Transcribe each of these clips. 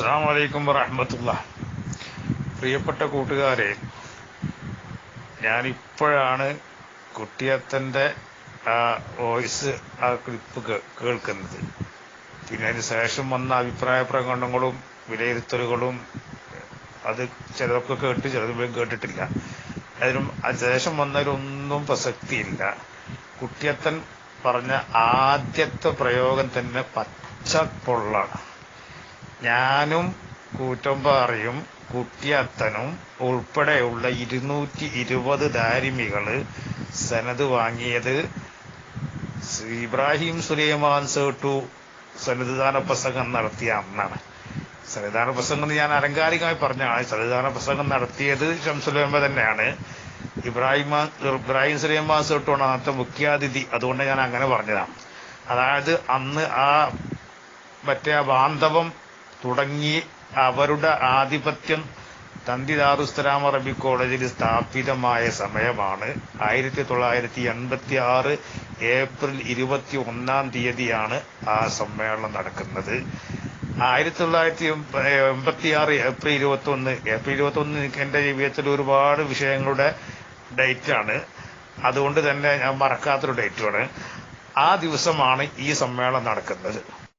അസ്സാം വലൈക്കും വറഹമത്തുള്ള. പ്രിയപ്പെട്ട കൂട്ടുകാരെ ഞാനിപ്പോഴാണ് കുട്ടിയത്തന്റെ ആ വോയിസ് ആ ക്ലിപ്പ് കേൾക്കുന്നത്. പിന്നെ അതിന് ശേഷം വന്ന അഭിപ്രായ പ്രകടനങ്ങളും വിലയിരുത്തലുകളും അത് ചിലതൊക്കെ കേട്ട് ചിലതും കേട്ടിട്ടില്ല. അതിനും ശേഷം വന്നതിലൊന്നും പ്രസക്തിയില്ല. കുട്ടിയത്തൻ പറഞ്ഞ ആദ്യത്തെ പ്രയോഗം തന്നെ പച്ചപ്പൊള്ളാണ്. ഞാനും കൂറ്റമ്പാറയും കുട്ടിയത്തനും ഉൾപ്പെടെയുള്ള ഇരുന്നൂറ്റി ഇരുപത് ദാരിമികൾ സനത് വാങ്ങിയത് ഇബ്രാഹിം സുലൈമാൻ സേട്ടു സന്നിധാന പ്രസംഗം നടത്തിയ അന്നാണ്. സന്നിധാന പ്രസംഗം എന്ന് ഞാൻ അലങ്കാരികമായി പറഞ്ഞാണ് സന്നിധാന പ്രസംഗം നടത്തിയത് ഷംസുലൈമ തന്നെയാണ്. ഇബ്രാഹിം ഇബ്രാഹിം സുലൈമാൻ സേട്ടുവാണ് അന്നത്തെ മുഖ്യാതിഥി. അതുകൊണ്ട് ഞാൻ അങ്ങനെ പറഞ്ഞതാണ്. അതായത് അന്ന് ആ മറ്റേ ആ ബാന്ധവം തുടങ്ങി അവരുടെ ആധിപത്യം തന്തി ദാറുസ്സലാം അറബി കോളേജിൽ സ്ഥാപിതമായ സമയമാണ്. ആയിരത്തി തൊള്ളായിരത്തി എൺപത്തി ആറ് ഏപ്രിൽ ഇരുപത്തി ഒന്നാം തീയതിയാണ് ആ സമ്മേളനം നടക്കുന്നത്. ആയിരത്തി തൊള്ളായിരത്തി എൺപത്തി ആറ് ഏപ്രിൽ ഇരുപത്തി ഒന്ന് ഏപ്രിൽ ഇരുപത്തി ഒന്ന് എന്റെ ജീവിതത്തിൽ ഒരുപാട് വിഷയങ്ങളുടെ ഡേറ്റ് ആണ് അതുകൊണ്ട് തന്നെ ഞാൻ മറക്കാത്തൊരു ഡേറ്റുമാണ്. ആ ദിവസമാണ് ഈ സമ്മേളനം നടക്കുന്നത്.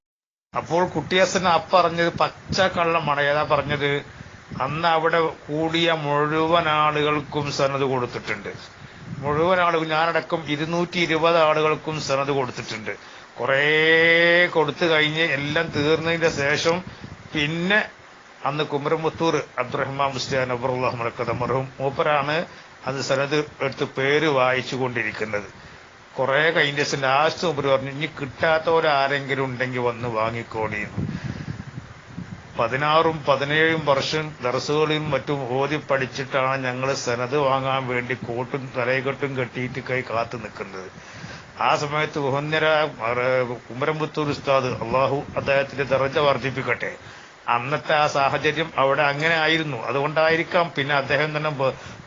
അപ്പോൾ കുട്ടിയസൻ അപ്പറഞ്ഞത് പച്ച കള്ളമാണ് ഏതാ പറഞ്ഞത്? അന്ന് അവിടെ കൂടിയ മുഴുവൻ ആളുകൾക്കും സനത് കൊടുത്തിട്ടുണ്ട്. മുഴുവൻ ആളുകൾ ഞാനടക്കം ഇരുന്നൂറ്റി ഇരുപത് ആളുകൾക്കും സനത് കൊടുത്തിട്ടുണ്ട്. കുറേ കൊടുത്തു കഴിഞ്ഞ് എല്ലാം തീർന്നതിന്റെ ശേഷം പിന്നെ അന്ന് കുമരമുത്തൂർ അബ്ദുറഹ്മാൻ മുസ്ലിയാൻ അബറുല്ലാഹ് മലക്കതമറും മൂപ്പരാണ് അത് സനത് എടുത്ത് പേര് വായിച്ചു കൊണ്ടിരിക്കുന്നത് കുറെ കഴിഞ്ഞ ലാസ്റ്റ് മുമ്പ് പറഞ്ഞു ഇനി കിട്ടാത്തവരാരെങ്കിലും ഉണ്ടെങ്കിൽ വന്ന് വാങ്ങിക്കോളി പതിനാറും പതിനേഴും വർഷം ദർസുകളിലും മറ്റും ഓതി പഠിച്ചിട്ടാണ് ഞങ്ങൾ സനത് വാങ്ങാൻ വേണ്ടി കോട്ടും തലയകെട്ടും കെട്ടിയിട്ട് കൈ കാത്തു നിൽക്കുന്നത്. ആ സമയത്ത് ബഹുന്നര കുമരമ്പുത്തൂർ ഉസ്താദ് അള്ളാഹു അദ്ദേഹത്തിന്റെ ദർജ വർദ്ധിപ്പിക്കട്ടെ. അന്നത്തെ ആ സാഹചര്യം അവിടെ അങ്ങനെ ആയിരുന്നു. അതുകൊണ്ടായിരിക്കാം പിന്നെ അദ്ദേഹം തന്നെ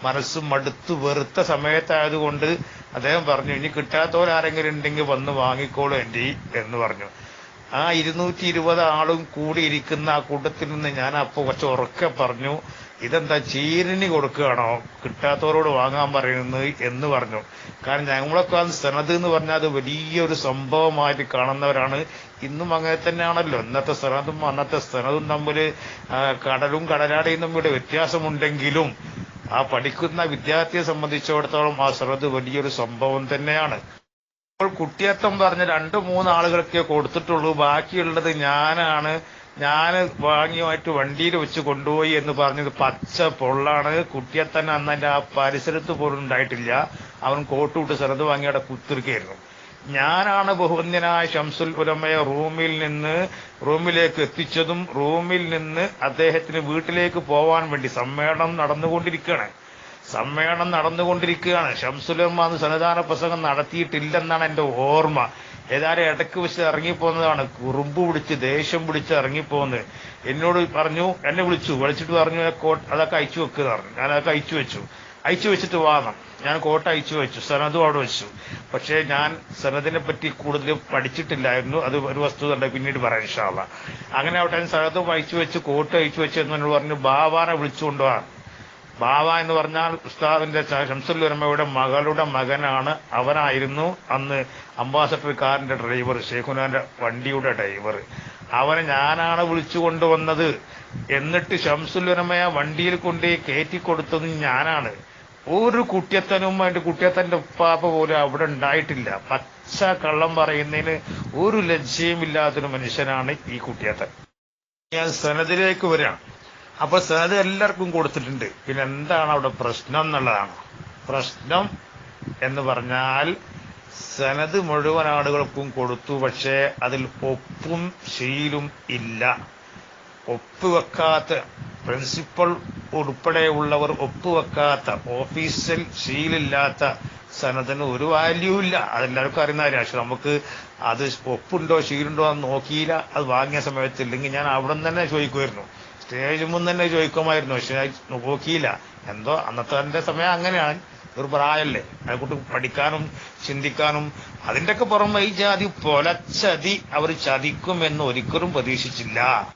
മനസ്സ് മടുത്തു വെറുത്ത സമയത്തായതുകൊണ്ട് അദ്ദേഹം പറഞ്ഞു ഇനി കിട്ടാത്തവരാരെങ്കിലും ഉണ്ടെങ്കിൽ വന്ന് വാങ്ങിക്കോളൂ എന്റെ എന്ന് പറഞ്ഞു. ആ ഇരുന്നൂറ്റി ഇരുപത് ആളും കൂടിയിരിക്കുന്ന ആ കൂട്ടത്തിൽ നിന്ന് ഞാൻ അപ്പോൾ കുറച്ച് ഉറക്കെ പറഞ്ഞു ഇതെന്താ ചീരിന് കൊടുക്കുകയാണോ? കിട്ടാത്തവരോട് വാങ്ങാൻ പറയുന്നത്? എന്ന് പറഞ്ഞു. കാരണം ഞങ്ങളൊക്കെ അത് സനത് എന്ന് പറഞ്ഞാൽ അത് വലിയൊരു സംഭവമായിട്ട് കാണുന്നവരാണ്. ഇന്നും അങ്ങനെ തന്നെയാണല്ലോ. ഇന്നത്തെ സനതും അന്നത്തെ സനതും തമ്മിൽ കടലും കടലാടയും തമ്മിൽ വ്യത്യാസമുണ്ടെങ്കിലും ആ പഠിക്കുന്ന വിദ്യാർത്ഥിയെ സംബന്ധിച്ചിടത്തോളം ആ ശ്രദ്ധ വലിയൊരു സംഭവം തന്നെയാണ്. ഇപ്പോൾ കുട്ടിയത്തം പറഞ്ഞ രണ്ട് മൂന്ന് ആളുകൾക്കേ കൊടുത്തിട്ടുള്ളൂ. ബാക്കിയുള്ളത് ഞാനാണ്. ഞാൻ വാങ്ങിയുമായിട്ട് വണ്ടിയിൽ വെച്ച് കൊണ്ടുപോയി എന്ന് പറഞ്ഞത് പച്ച പൊള്ളാണ്. കുട്ടിയത്തൻ അന്ന് അന്നെ ആ പരിസരത്ത് പോലും ഉണ്ടായിട്ടില്ല. അവൻ കോട്ടുവിട്ട് ശ്രദ്ധ വാങ്ങി അവിടെ കുത്തിരിക്കായിരുന്നു ഞാനാണ് ബഹുവന്യനായ ഷംസുൽ ഉലമയെ റൂമിൽ നിന്ന് റൂമിലേക്ക് എത്തിച്ചതും റൂമിൽ നിന്ന് അദ്ദേഹത്തിന് വീട്ടിലേക്ക് പോവാൻ വേണ്ടി സമ്മേളനം നടന്നുകൊണ്ടിരിക്കുകയാണ്. സമ്മേളനം നടന്നുകൊണ്ടിരിക്കുകയാണ്. ഷംസുലമ്മ അന്ന് സന്നിധാന പ്രസംഗം നടത്തിയിട്ടില്ലെന്നാണ് എന്റെ ഓർമ്മ. ഏതായാലും ഇടയ്ക്ക് വെച്ച് ഇറങ്ങിപ്പോന്നതാണ് കുറുമ്പ് പിടിച്ച് ദേഷ്യം പിടിച്ച് ഇറങ്ങിപ്പോന്ന് എന്നോട് പറഞ്ഞു എന്നെ വിളിച്ചു. വിളിച്ചിട്ട് പറഞ്ഞു അതൊക്കെ അയച്ചു വെക്കുക പറഞ്ഞു. ഞാൻ അതൊക്കെ അയച്ചു വെച്ചു. അയച്ചു വെച്ചിട്ട് വാങ്ങാം ഞാൻ കോട്ട അയച്ചു വെച്ചു. സനതും അവിടെ വെച്ചു. പക്ഷേ ഞാൻ സനദിനെ പറ്റി കൂടുതൽ പഠിച്ചിട്ടില്ലായിരുന്നു. അത് ഒരു വസ്തു തന്നെ പിന്നീട് പറയാൻ ഇഷ്ടമല്ല അങ്ങനെ അവിടെ സനതും വായിച്ചു വെച്ച് കോട്ട് അയച്ചു വെച്ച് എന്നോട് പറഞ്ഞു ബാവാനെ വിളിച്ചുകൊണ്ടുപോകാൻ ബാവ എന്ന് പറഞ്ഞാൽ ഉസ്താദിന്റെ ഷംസുൽ മകളുടെ മകനാണ്. അവനായിരുന്നു അന്ന് അംബാസഡർ കാറിന്റെ ഡ്രൈവർ ഷെയ്ഖുനാന്റെ വണ്ടിയുടെ ഡ്രൈവർ. അവനെ ഞാനാണ് വിളിച്ചുകൊണ്ടുവന്നത് എന്നിട്ട് ഷംസുൽ വണ്ടിയിൽ കൊണ്ടുപോയി കയറ്റി കൊടുത്തത് ഞാനാണ്. ഒരു കുട്ടിയത്തനും അതിന്റെ കുട്ടിയത്തന്റെ ഉപ്പാപ്പ പോലും അവിടെ ഉണ്ടായിട്ടില്ല. പച്ച കള്ളം പറയുന്നതിന് ഒരു ലജ്ജയുമില്ലാത്തൊരു മനുഷ്യനാണ് ഈ കുട്ടിയത്തൻ. ഞാൻ സനദിലേക്ക് വരാം. അപ്പൊ സനത് എല്ലാവർക്കും കൊടുത്തിട്ടുണ്ട്. പിന്നെ എന്താണ് അവിടെ പ്രശ്നം എന്നുള്ളതാണ്. പ്രശ്നം എന്ന് പറഞ്ഞാൽ സനത് മുഴുവൻ ആളുകൾക്കും കൊടുത്തു പക്ഷേ അതിൽ ഒപ്പും ശീലും ഇല്ല. ഒപ്പുവെക്കാത്ത പ്രിൻസിപ്പൽ ഉൾപ്പെടെയുള്ളവർ ഒപ്പുവെക്കാത്ത ഓഫീസിൽ ശീലില്ലാത്ത സനത്തിന് ഒരു വാല്യൂ ഇല്ല. അതെല്ലാവർക്കും അറിയുന്ന കാര്യം പക്ഷെ നമുക്ക് അത് ഒപ്പുണ്ടോ ശീലുണ്ടോ എന്ന് നോക്കിയില്ല. അത് വാങ്ങിയ സമയത്ത് ഇല്ലെങ്കിൽ ഞാൻ അവിടെ തന്നെ ചോദിക്കുമായിരുന്നു. സ്റ്റേജ് മുൻ തന്നെ ചോദിക്കുമായിരുന്നു. പക്ഷെ നോക്കിയില്ല. എന്തോ അന്നത്തെ തന്റെ സമയം അങ്ങനെയാണ്. ഒരു പ്രായമല്ലേ അതിനെക്കുറിച്ച് പഠിക്കാനും ചിന്തിക്കാനും അതിന്റെയൊക്കെ പുറമെ ഈ ജാതി പൊലച്ചതി അവർ ചതിക്കുമെന്ന് ഒരിക്കലും പ്രതീക്ഷിച്ചില്ല.